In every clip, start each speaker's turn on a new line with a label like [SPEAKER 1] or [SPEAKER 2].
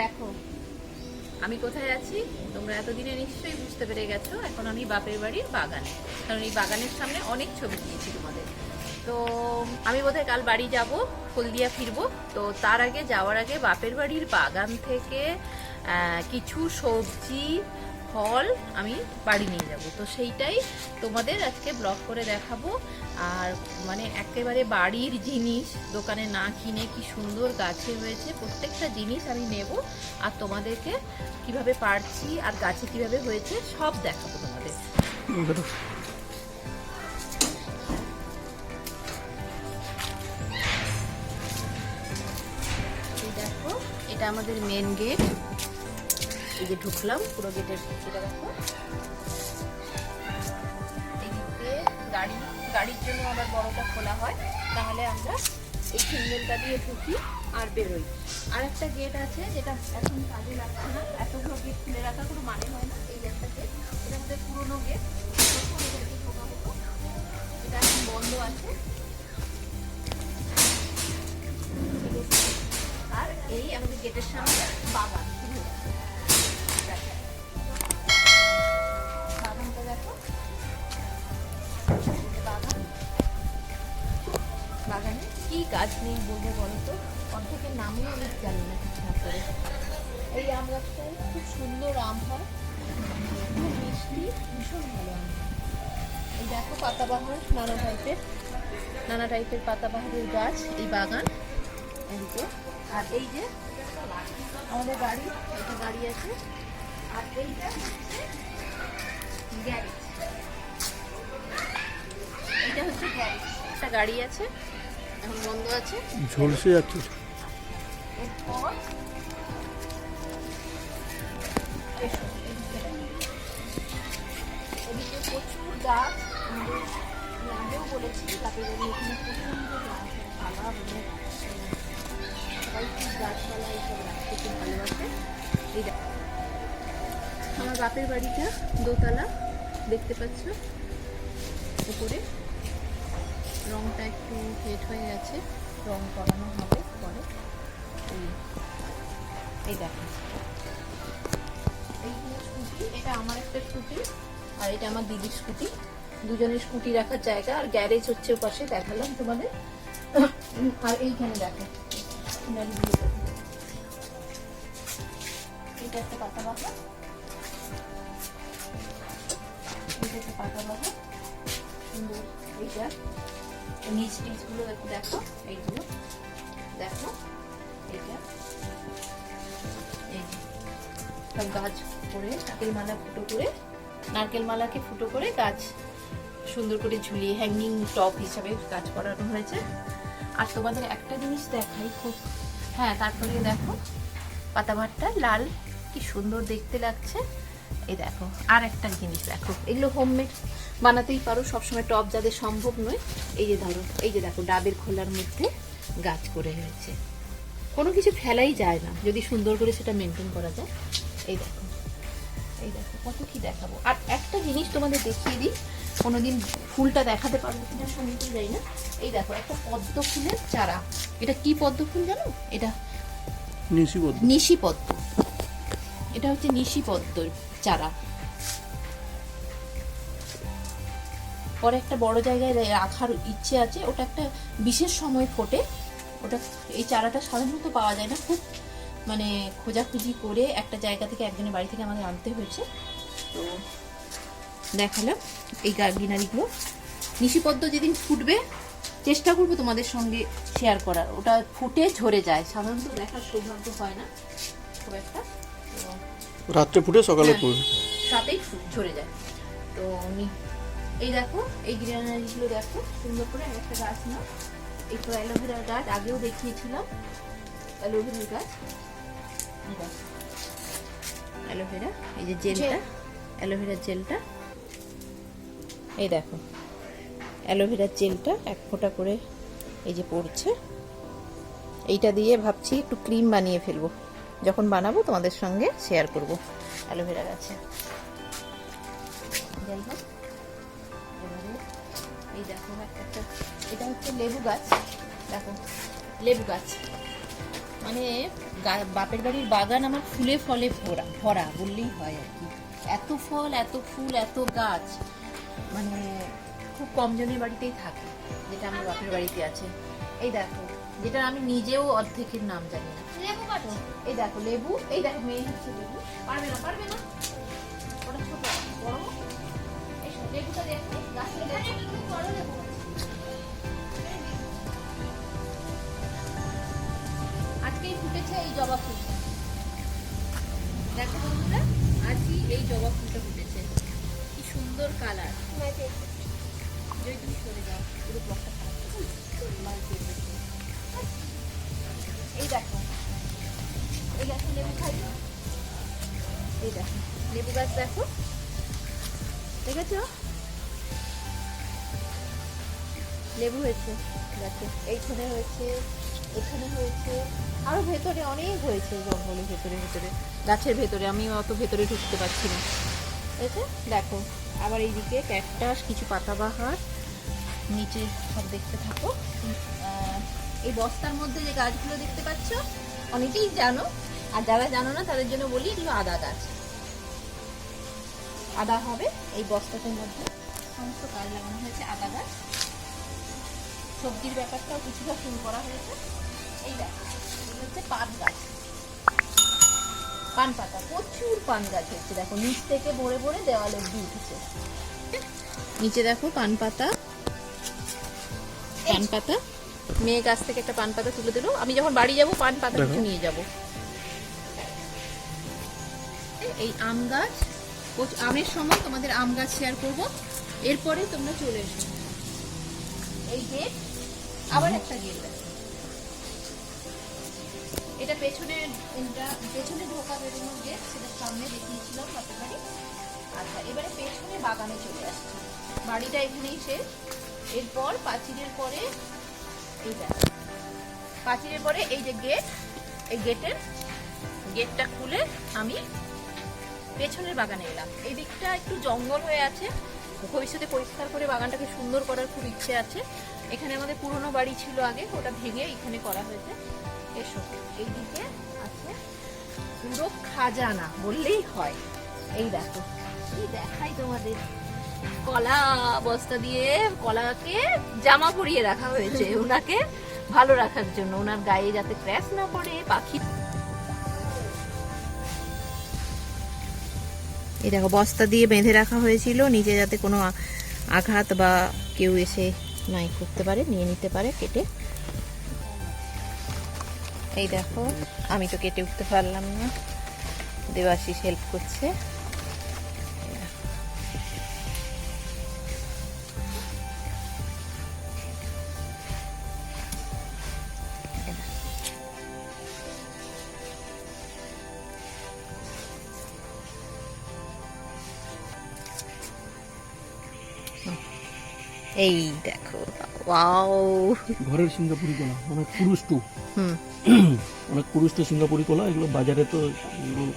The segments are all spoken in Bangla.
[SPEAKER 1] দেখো। আমি কোথায় আছি? তোমরা এতদিনে নিশ্চয়ই বুঝতে পেরে গেছো, এখন আমি বাপের বাড়ির বাগানে। কারণ এই বাগানের সামনে অনেক ছবি দিয়েছি তোমাদের। তো, আমি বোধহয় কাল বাড়ি যাব হলদিয়া ফিরবো। তো তার আগে, যাওয়ার আগে বাপের বাড়ির বাগান থেকে কিছু সবজি, ফল আমি বাড়ি নিয়ে যাব। তো সেইটাই তোমাদের আজকে ব্লগ করে দেখাবো। আর মানে একেবারে বাড়ির জিনিস, দোকানে না কিনে কি সুন্দর গাছে হয়েছে, প্রত্যেকটা জিনিস আমি নেব আর তোমাদেরকে কীভাবে পারছি আর গাছে কীভাবে হয়েছে সব দেখাবো তোমাদের। দেখো, এটা আমাদের মেন গেট এই যে ঢুকলাম, পুরো গেটের এটা দেখো। গাড়ি, গাড়ির জন্য আবার বড়টা খোলা হয়, তাহলে আমরা এই সিঙ্গেলটা দিয়ে ঢুকি আর বেরোই। আর একটা গেট আছে, যেটা এখন কাজে লাগছে না, এতগুলো গেট খুলে রাখার কোনো মানে হয় না, এই একটা গেট এটা আমাদের পুরোনো গেট এটা এখন বন্ধ আছে। আর এই আমাদের গেটের সামনে বাগান। বলব বলো তো, অর্ধেকের নামও আমি জানি না ঠিকঠাক করে। এই আম গাছটায় খুব সুন্দর আম হয়। খুব মিষ্টি, ভীষণ ভালো আম এই দেখো পাতাবাহার নানা টাইপের নানা টাইপের পাতাবাহারের গাছ এই বাগান এদিকে। আর এই যে আমাদের গাড়ি একটা গাড়ি আছে। আর এইটা হচ্ছে গ্যারেজ। এটা হচ্ছে গ্যারেজ। একটা গাড়ি আছে। এখন বন্ধ আছে।
[SPEAKER 2] ঝলসে যাচ্ছে।
[SPEAKER 1] এরপর এদিকে প্রচুর গাছ আমাদের আগেও বলেছি এখানে গাছ পালা মানে সবাই খুব গাছপালা এইসব রাখতে খুব ভালোবাসে। এই দেখো। আমার বাপের বাড়িটা দোতলা দেখতে পাচ্ছ? উপরে। রংটা একটু ফেট হয়ে গেছে, রং করানো হবে পরে। এই দেখো। এই স্কুটি, এটা আমার একটা স্কুটি, আর এটা আমার দিদির স্কুটি। দুজনের স্কুটি রাখার জায়গা, আর গ্যারেজ হচ্ছে পাশে, দেখালাম তোমাদের। আর এইখানে দেখো। এটা একটা পাতা বাহা এটা একটা পাতা বাহা সুন্দর, এইটা। নিচ টিচগুলো একটু দেখো, এইগুলো। দেখো এটা সব গাছ করে নারকেল মালা ফুটো করে নারকেল মালাকে ফুটো করে গাছ সুন্দর করে ঝুলিয়ে হ্যাঙ্গিং টপ হিসাবে গাছ করানো হয়েছে। আর তোমাদের একটা জিনিস দেখাই খুব হ্যাঁ তারপরে দেখো পাতাবারটা লাল, কি সুন্দর দেখতে লাগছে। এই দেখো আর একটা জিনিস দেখো। এগুলো হোমমেড বানাতেই পারো সবসময় টপ যাদের সম্ভব নয়। এই যে ধরো এই যে দেখো ডাবের খোলার মধ্যে গাছ করে হয়েছে কোনো কিছু ফেলাই যায় না যদি সুন্দর করে সেটা মেনটেন করা যায়। এই দেখো এই দেখো কত কি দেখাবো। আর একটা জিনিস তোমাদের দেখিয়ে দিই কোনোদিন ফুলটা দেখাতে পারব কিনা শুনতে যাই না। এই দেখো একটা পদ্ম ফুলের চারা। এটা কি পদ্ম ফুল জানো? এটা নিশি পদ্ম। এটা হচ্ছে নিশি পদ্মর চারা। পরে একটা বড় জায়গায় রাখার ইচ্ছে আছে, ওটা একটা বিশেষ সময় ফোটে। ওটা এই চারাটা সাধারণত পাওয়া যায় না। খুব মানে খোঁজাখুঁজি করে একটা জায়গা থেকে একজনের বাড়ি থেকে আমাদের আনতে হয়েছে। তো দেখালাম এই গার্গিনারিগুলো নিশিপদ্ম যেদিন ফুটবে, চেষ্টা করব তোমাদের সঙ্গে শেয়ার করার। ওটা ফুটে ঝরে যায়। সাধারণত দেখার সৌভাগ্য হয় না, খুব একটা।
[SPEAKER 2] রাত্রে ফুটে সকালে
[SPEAKER 1] হ্যাঁ।
[SPEAKER 2] পড়বে।
[SPEAKER 1] সাথেই ঝরে যায়। তো আমি এই দেখো এই গ্রিনারিগুলো দেখো সুন্দর করে একটা গাছ না এই তো অ্যালোভেরার গাছ আগেও দেখিয়েছিলাম। অ্যালোভেরার গাছ। অ্যালোভেরা এই যে জেলটা অ্যালোভেরার জেলটা। এই দেখো অ্যালোভেরার জেলটা এক ফোঁটা করে এই যে পড়ছে। এইটা দিয়ে ভাবছি একটু ক্রিম বানিয়ে ফেলব। যখন বানাবো তোমাদের সঙ্গে শেয়ার করব। অ্যালোভেরা গাছে। এই দেখো একটা, এটা হচ্ছে লেবু গাছ। দেখো, লেবু গাছ। মানে বাপের বাড়ির বাগান আমার ফুলে ফলে ভরা ভরা, বললেই হয় আর কি। এত ফল, এত ফুল, এত গাছ। মানে খুব কম জনের বাড়িতেই থাকে, যেটা আমার বাপের বাড়িতে আছে। এই দেখো, যেটা আমি নিজেও অর্ধেকের নাম জানি না।
[SPEAKER 3] লেবু কাটো
[SPEAKER 1] এই দেখো লেবু এই দেখো মেয়ে হচ্ছে লেবু। পারবে না পারবে না? ওটা ছোট বড়। এই লেবুটা দেখো গাছে লেবু।
[SPEAKER 3] বড় লেবু
[SPEAKER 1] আজকেই ফুটেছে এই জবা ফুলটা দেখো বন্ধুরা আজই এই জবা ফুলটা ফুটেছে। কি সুন্দর কালার। যদি তুমি সরে যাও পুরো ব্লকটা খারাপ গাছ দেখো। দেখেছ? লেবু হয়েছে গাছে এইখানে হয়েছে, এখানে হয়েছে, আরও ভেতরে অনেক হয়েছে, জঙ্গলের ভেতরে ভেতরে। গাছের ভেতরে আমি অত ভেতরে ঢুকতে পারছি না। এসে, দেখো, আবার এইদিকে ক্যাকটাস, কিছু পাতাবাহার, নিচে সব দেখতে থাকো। এই বস্তার মধ্যে যে গাছগুলো দেখতে পাচ্ছ, অনেকেই জানো, আর যারা জানো না, তাদের জন্য বলি এগুলো আদা গাছ। আদা হবে এই বস্তাটার মধ্যে। সমস্ত গাছ লাগানো হয়েছে আদা গাছ। সবজির ব্যাপারটাও কিছুটা শুরু করা হয়েছে। এই দেখো হচ্ছে পাট গাছ। পান পাতা প্রচুর পান গাছ হচ্ছে। দেখো নিচ থেকে ভরে ভরে দেওয়ালে অব্দি উঠেছে। নিচে দেখো পান পাতা পান পাতা। মেয়ে গাছ থেকে একটা পান পাতা তুলে দিল। আমি যখন বাড়ি যাব পান পাতা নিয়ে যাব। এই আম গাছ আমের সময় তোমাদের আম গাছ শেয়ার করব। এরপরে তোমরা চলে এসো। এই গেট আবার একটা গেট এটা পেছনে পেছনে ঢোকা বেরোনোর গেট সেটা সামনে দেখিয়েছিলাম বাড়ি আচ্ছা এবারে পেছনে বাগানে চলে আসছে। বাড়িটা এখানেই শেষ। এরপর পাঁচিলের পরে এইটা দেখো। পাঁচিলের পরে এই যে গেট এই গেটের গেটটা খুলে আমি পেছনের বাগানে এলাম। এই দিকটা একটু জঙ্গল হয়ে আছে। ভবিষ্যতে পরিষ্কার করে বাগানটাকে সুন্দর করার খুব ইচ্ছে আছে। এখানে আমাদের পুরনো বাড়ি ছিল আগে ওটা ভেঙে এখানে করা হয়েছে। এসো এইদিকে আছে পুরো খাজানা বললেই হয়। এই দেখো কি দেখাই তোমাদের? কলা বস্তা দিয়ে কলাকে জামা পরিয়ে রাখা হয়েছে। ওনাকে ভালো রাখার জন্য ওনার গায়ে যাতে ক্র্যাশ না পড়ে পাখি এই দেখো, বস্তা দিয়ে বেঁধে রাখা হয়েছিল। নিচে যাতে কোনো আঘাত বা কেউ এসে নাই করতে পারে, নিয়ে নিতে পারে, কেটে। এই দেখো, আমি তো কেটে উঠতে পারলাম না। দেবাশিস হেল্প করছে। এই দেখো ওয়াও।
[SPEAKER 2] ঘরের সিঙ্গাপুরি কলা অনেক
[SPEAKER 1] হুম।
[SPEAKER 2] অনেক পুরুষ টু সিঙ্গাপুরি কলা এগুলো বাজারে তো এগুলো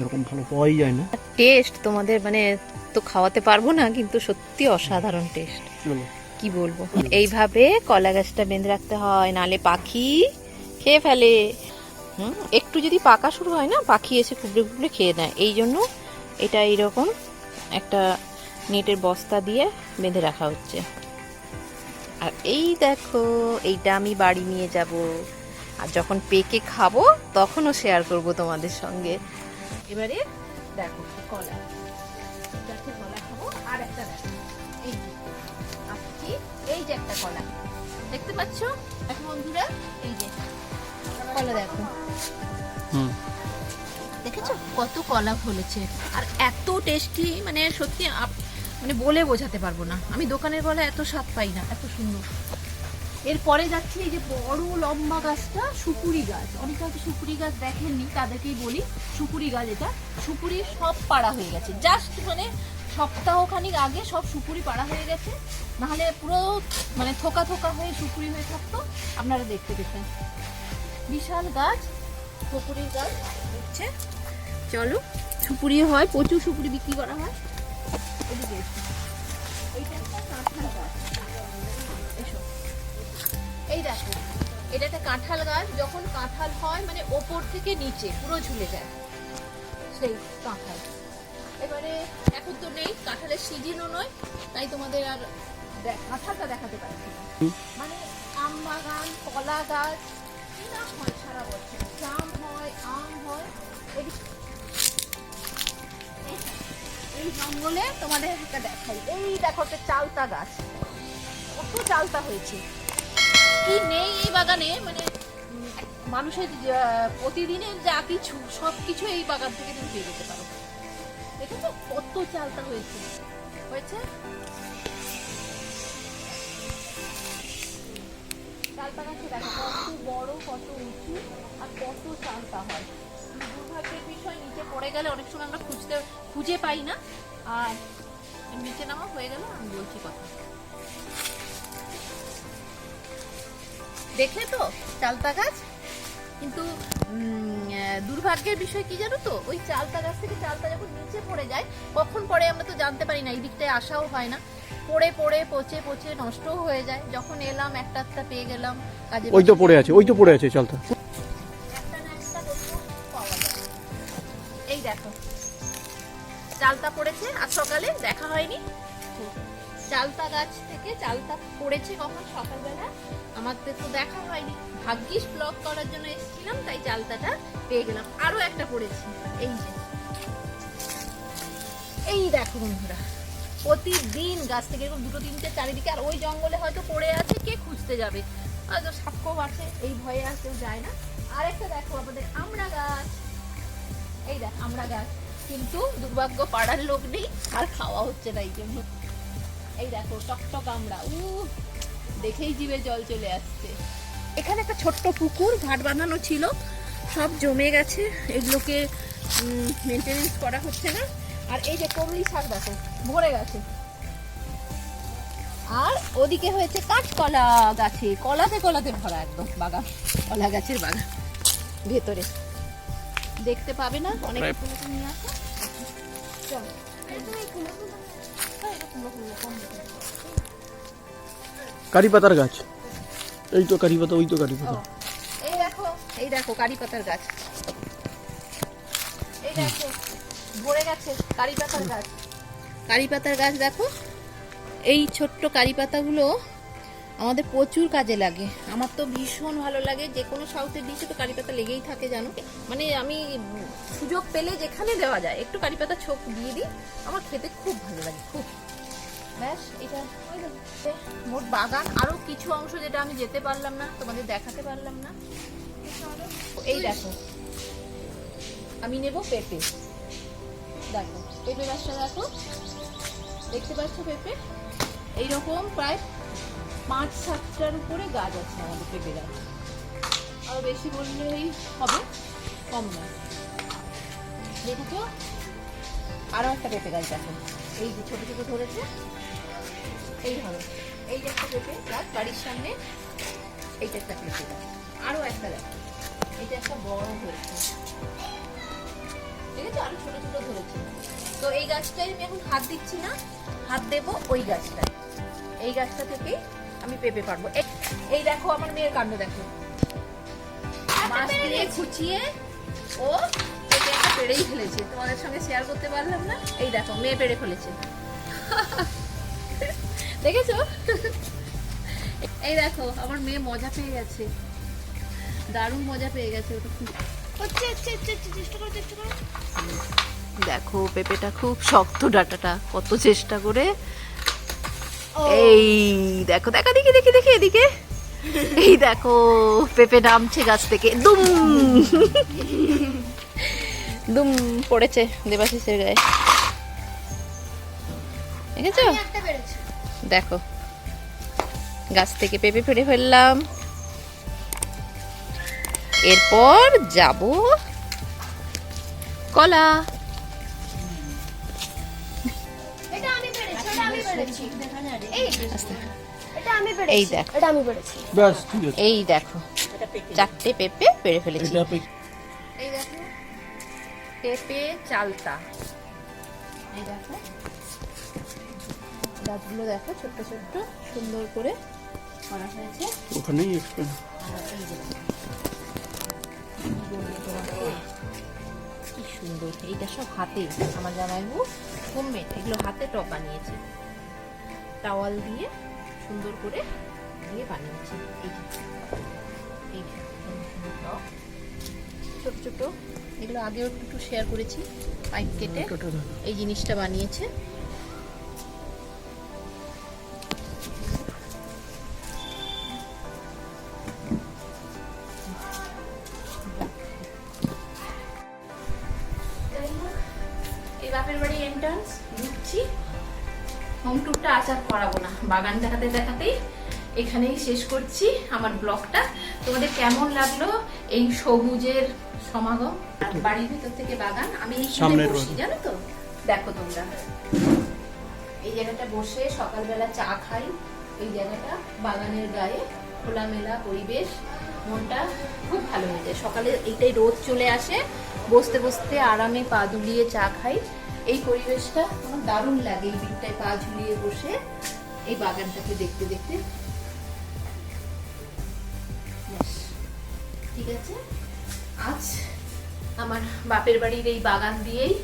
[SPEAKER 2] এরকম ভালো পাওয়াই যায় না।
[SPEAKER 1] টেস্ট তোমাদের মানে তো খাওয়াতে পারব না কিন্তু সত্যি অসাধারণ টেস্ট। কি বলব? এইভাবে কলা গাছটা বেঁধে রাখতে হয় নালে পাখি খেয়ে ফেলে। হুম, একটু যদি পাকা শুরু হয় না পাখি এসে কুবড়ে কুবড়ে খেয়ে নেয়। এই জন্য এটা এইরকম একটা নেটের বস্তা দিয়ে বেঁধে রাখা হচ্ছে। আর এই দেখো এইটা আমি বাড়ি নিয়ে যাব। আর যখন পেকে খাব তখনও শেয়ার করব তোমাদের সঙ্গে। এবারে দেখো কলা। কলা খাব আর একটা দেখো। এই যে এই যে একটা কলা। দেখতে পাচ্ছ? দেখো বন্ধুরা এই যে কলা দেখো।
[SPEAKER 2] হুম।
[SPEAKER 1] দেখেছ? কত কলা ফলেছে। আর এত টেস্টি মানে সত্যি মানে বলে বোঝাতে পারব না। আমি দোকানের কলা এত স্বাদ পাই না, এত সুন্দর। এরপরে যাচ্ছি এই যে বড় লম্বা গাছটা, সুপুরি গাছ। অনেকে হয়তো সুপুরি গাছ দেখেননি, তাদেরকেই বলি, সুপুরি গাছ এটা। সুপুরি সব পাড়া হয়ে গেছে। জাস্ট মানে সপ্তাহখানিক আগে সব সুপুরি পাড়া হয়ে গেছে। নাহলে পুরো মানে থোকা থোকা হয়ে সুপুরি হয়ে থাকতো। আপনারা দেখতে পেতেন বিশাল গাছ সুপুরি গাছ। হচ্ছে, চলো, সুপুরি হয়, প্রচুর সুপুরি বিক্রি করা হয়। এইটা একটা কাঁঠাল গাছ। এই দেখো, এটা একটা কাঁঠাল গাছ, যখন কাঁঠাল হয় মানে ওপর থেকে নিচে, পুরো ঝুলে যায়। সেই কাঁঠাল। এবারে, এখন তো নেই, কাঁঠালের সিজনও নয়, তাই তোমাদের আর কাঁঠালটা দেখাতে পারছি না। মানে আম বাগান, কলা গাছ না হয় সারা বছর? জাম হয়, আম হয়, এদিক- এই- জঙ্গলে তোমাদের একটা দেখাই। এই দেখো একটা চালতা গাছ। কত চালতা হয়েছে। কি নেই এই বাগানে? মানে মানুষের প্রতিদিনের যা কিছু সব কিছু এই বাগান থেকে তুমি পেয়ে যেতে পারো। দেখেছ কত চালতা হয়েছে? হয়েছে? চালতা গাছে দেখো, কত বড়, কত উঁচু, আর কত চালতা হয়। দুর্ভাগ্যের বিষয় নিচে পড়ে গেলে অনেক সময় আমরা খুঁজতে খুঁজে পাই না। আর নিচে নামা হয়ে গেল আমি বলছি কথা। দেখলে তো চালতা গাছ? কিন্তু দুর্ভাগ্যের বিষয় কি জানো তো? ওই চালতা গাছ থেকে চালতা যখন নিচে পড়ে যায় কখন পড়ে আমরা তো জানতে পারি না এই দিকটায় আসাও হয় না। পড়ে পড়ে পচে পচে নষ্টও হয়ে যায়। যখন এলাম একটা একটা পেয়ে গেলাম কাজে
[SPEAKER 2] ওই তো পড়ে আছে ওই তো পড়ে আছে চালটা
[SPEAKER 1] সকালে দেখা হয়নি। চালতা গাছ থেকে চালতা পড়েছে কখন? সকালবেলা। আমাদের তো দেখা হয়নি। ভাগ্যিস ব্লগ করার জন্য এসেছিলাম, তাই চালতাটা পেয়ে গেলাম। আরও একটা পড়েছি। এই যে। এই দেখো বন্ধুরা, প্রতিদিন গাছ থেকে এরকম দুটো, তিনটে চারিদিকে, আর ওই জঙ্গলে হয়তো পড়ে আছে, কে খুঁজতে যাবে? হয়তো সাক্ষ্য আছে, এই ভয়ে আর কেউ যায় না। আরেকটা দেখো আমাদের আমরা গাছ। এই দেখ আমরা গাছ। কিন্তু দুর্ভাগ্য পাড়ার লোক নেই, আর খাওয়া হচ্ছে না এই জন্য। এই দেখো, টকটক আমরা। উ দেখেই জিভে জল চলে আসছে। এখানে একটা ছোট্ট পুকুর, ঘাট বাঁধানো ছিল। সব জমে গেছে। এগুলোকে মেনটেনেন্স করা হচ্ছে না। আর এই যে কমলি শাক দেখো, ভরে গেছে। আর ওদিকে হয়েছে কাঠকলা গাছে। কলাতে কলাতে ভরা একদম বাগান। কলা গাছের বাগান। ভেতরে। দেখতে পাবে না? অনেক নিয়ে আসো। চলো। হ্যাঁ।
[SPEAKER 2] কারি পাতার গাছ। এই তো কারি পাতা ওই তো কারি পাতা।
[SPEAKER 1] এই দেখো এই দেখো কারি পাতার গাছ। এই দেখো ভরে গেছে কারি পাতার গাছ। কারি পাতার গাছ দেখো। এই ছোট্ট কারি পাতাগুলো আমাদের প্রচুর কাজে লাগে। আমার তো ভীষণ ভালো লাগে। যে কোনো সাউথের ডিশে তো কারি পাতা লেগেই থাকে, জানো? মানে আমি সুযোগ পেলে যেখানে দেওয়া যায়, একটু কারি পাতা ছোপ দিয়ে দিই। আমার খেতে খুব ভালো লাগে, খুব। ব্যাস, এটা মোট বাগান, আরও কিছু অংশ যেটা আমি যেতে পারলাম না, তোমাদের দেখাতে পারলাম না। এই দেখো। আমি নেব পেঁপে। দেখো, পেঁপে গাছটা দেখো। দেখতে পাচ্ছ পেঁপে? এইরকম প্রায় পাঁচ সাতটার উপরে গাছ আছে আমাদের পেঁপে গাছ আরও বেশি বললেই হবে, কম নয়। দেখেছ আরও একটা পেঁপে গাছ দেখো এই যে ছোট ছোট ধরেছে, এই ধরো এই যে একটা পেঁপে গাছ বাড়ির সামনে এইটা একটা পেঁপে গাছ আরও একটা দেখো। এটা একটা বড় হয়েছে ঠিক আছে? আরও ছোট ছোট ধরেছে। তো এই গাছটাই আমি এখন হাত দিচ্ছি না, হাত দেব ওই গাছটায়। এই গাছটা থেকেই আমি পেঁপে পারব। এই- দেখো আমার মেয়ের কাণ্ড দেখো। মাছ দিয়ে খুচিয়ে ও পেঁপে একটা পেড়েই ফেলেছে। তোমাদের সঙ্গে শেয়ার করতে পারলাম না। এই দেখো মেয়ে পেড়ে ফেলেছে। দেখেছ? এই দেখো আমার মেয়ে মজা পেয়ে গেছে। দারুণ মজা পেয়ে গেছে ওটা খুব। হচ্ছে হচ্ছে হচ্ছে হচ্ছে, চেষ্টা করো চেষ্টা করো। দেখো পেঁপেটা খুব শক্ত ডাটাটা। কত চেষ্টা করে এই দেখো দেখো দেখি দেখি দেখি এদিকে। এই দেখো পেঁপে নামছে গাছ থেকে। দুম। দুম পড়েছে দেবাশিসের গায়ে। দেখেছ? দেখো গাছ থেকে পেঁপে ফেলে ফেললাম। এরপর যাব কলা।
[SPEAKER 3] এই
[SPEAKER 1] আস্তে।
[SPEAKER 3] এটা আমি পেরেছি।
[SPEAKER 1] এই দেখ।
[SPEAKER 3] এটা আমি পেরেছি।
[SPEAKER 2] ব্যাস ঠিক আছে।
[SPEAKER 1] এই দেখো। চারটে পেঁপে পেরে ফেলেছি। এই দেখো। পেঁপে চালতা। এই দেখো। গাছগুলো দেখো ছোট্ট ছোট্ট সুন্দর করে করা হয়েছে।
[SPEAKER 2] ওখানেই।
[SPEAKER 1] কি সুন্দর। এইটা সব হাতে। আমার জামাইবু হোমমেড এগুলো হাতে টপ বানিয়েছে। টাওয়াল দিয়ে সুন্দর করে দিয়ে বানিয়েছি। এই এই ছোট ছোট এগুলো আগেও একটু শেয়ার করেছি পাইপ কেটে এই জিনিসটা বানিয়েছে। এই বাপের বাড়ি এন্ট্রান্স ঢুকছি। হোম ট্যুরটা আচার করাবো না। বাগান দেখাতে দেখাতেই এখানেই শেষ করছি আমার ব্লগটা। তোমাদের কেমন লাগল এই সবুজের সমাগম? আর বাড়ির ভিতর থেকে বাগান? আমি এইখানে বসি জানো তো? দেখো তোমরা। এই জায়গাটা বসে সকালবেলা চা খাই। এই জায়গাটা বাগানের গায়ে খোলামেলা পরিবেশ। মনটা খুব ভালো হয়ে যায়। সকালে এইটাই রোদ চলে আসে। বসতে বসতে আরামে পা দুলিয়ে চা খাই। এই পরিবেশটা দারুণ লাগে এই দিকটায় পা ঝুলিয়ে বসে এই বাগানটাকে দেখতে দেখতে। ঠিক আছে? আজ আমার বাপের বাড়ির এই বাগান দিয়েই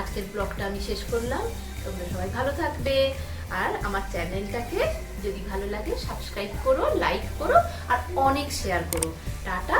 [SPEAKER 1] আজকের ব্লগটা আমি শেষ করলাম। তোমরা সবাই ভালো থাকবে। আর আমার চ্যানেলটাকে যদি ভালো লাগে, সাবস্ক্রাইব করো, লাইক করো, আর অনেক শেয়ার করো। টাটা